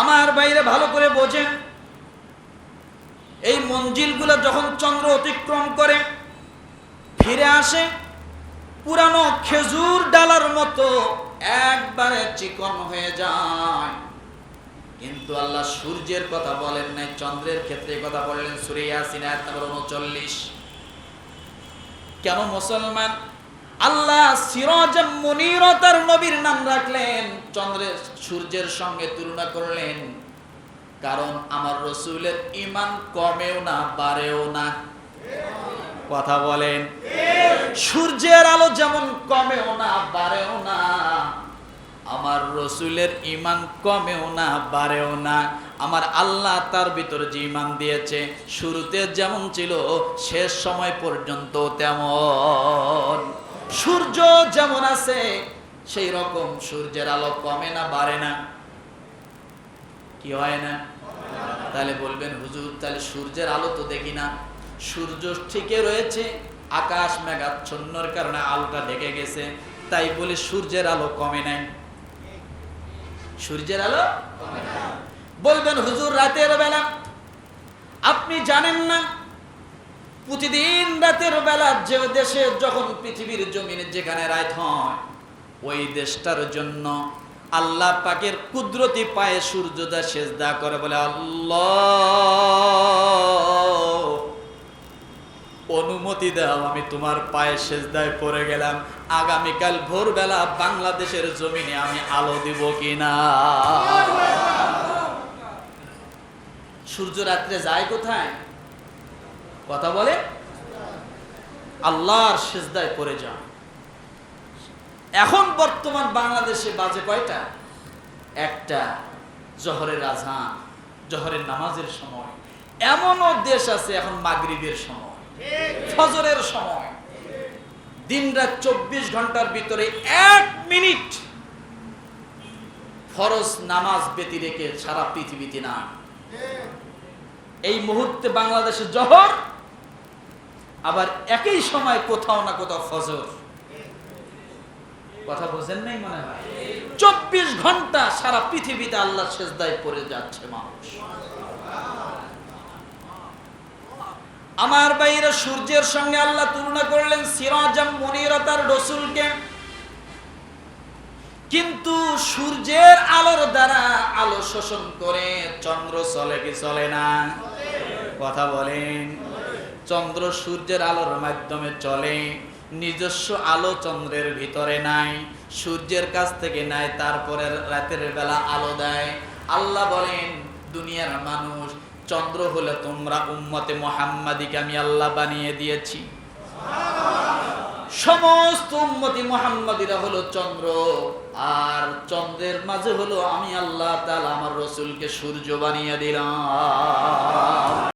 আমার বাইরে ভালো করে বোঝেন এই মঞ্জিলগুলো যখন চন্দ্র অতিক্রম করে, ফিরে আসে, পুরানো খেজুর ডালার মতো একবারে চিকন হয়ে যায়। কিন্তু আল্লাহ সূর্যের কথা বলেন নাই, চন্দ্রের ক্ষেত্রে কথা বললেন সুরিয়া সিনায়াত নম্বর উনচল্লিশ। কেন মুসলমান? আল্লাহ মুনিরতার নবীর নাম রাখলেন, চন্দ্রের সূর্যের সঙ্গে তুলনা করলেন। কারণ আমার রসুলের ইমান কমেও না, বাড়েও না। কথা বলেন। সূর্যের আলো যেমন কমেও না, বাড়েও না। আমার রসুলের ইমান কমেও না, বাড়েও না। আমার আল্লাহ তার ভিতর যে ইমান দিয়েছে, শুরুতে যেমন ছিল, শেষ সময় পর্যন্ত তেমন। সূর্য যেমন আছে, সেই রকম সূর্যের আলো কমে না, বাড়ে না। কি হয় না? তাহলে বলবেন, হুজুর, তাহলে সূর্যের আলো তো দেখি না। সূর্য ঠিকই রয়েছে, আকাশ মেঘাচ্ছন্নর কারণে আলোটা ঢেকে গেছে। তাই বলে সূর্যের আলো কমে নাই। সূর্যের আলো বলবেন, হুজুর, রাতের বেলা আপনি জানেন না প্রতিদিন রাতের বেলা যে দেশে যখন পৃথিবীর জমিনে যেখানে রাত হয়, ওই দেশটার জন্য আল্লাহ পাকের কুদরতি পায়ে সূর্যদা সেজদা করে বলে, আল্লাহ, অনুমতি দাও, আমি তোমার পায়ে সেজদায় পড়ে গেলাম। আগামীকাল ভোরবেলা বাংলাদেশের জমিনে আমি আলো দিব কিনা? সূর্য রাত্রে যায় কোথায়? কথা বলে? আল্লাহর সেজদায় পড়ে যাও এখন বর্তমান বাংলাদেশে বাজে কয়টা? একটা, জহরের আজান, জহরের নামাজের সময়। এমনও দেশ আছে এখন মাগরিবের সময়, ফজরের সময়। দিন রাত চব্বিশ ঘণ্টার ভিতরে এক মিনিট ফরজ নামাজ ব্যতি রেখে সারা পৃথিবীতে না এই মুহূর্তে বাংলাদেশে জহর আবার একই সময় কোথাও না কোথাও ফজর। কথা বোঝেন নাই মনে হয়? চব্বিশ ঘণ্টা সারা পৃথিবীতে আল্লাহ সেজদায় পড়ে যাচ্ছে মানুষ। আমার বাইরে সূর্যের সঙ্গে আল্লাহ তুলনা করলেন সিরাজাম মনিরতার রসুলকে। কিন্তু সূর্যের আলোর দ্বারা আলো শোষণ করে চন্দ্র চলে কি চলে না? কথা বলেন। চন্দ্র সূর্যের আলোর মাধ্যমে চলে। নিজস্ব আলো চন্দ্রের ভিতরে নাই। সূর্যের কাছ থেকে নাই, তারপরে রাতের বেলা আলো দেয়। আল্লাহ বলেন, দুনিয়ার মানুষ, চন্দ্র হলে তোমরা উম্মতে মোহাম্মদীকে আমি আল্লাহ বানিয়ে দিয়েছি। সমস্ত উম্মতি মোহাম্মদীরা হলো চন্দ্র। আর চন্দ্রের মাঝে হলো আমি আল্লাহ তাআলা, আমার রসুলকে সূর্য বানিয়ে দিলাম।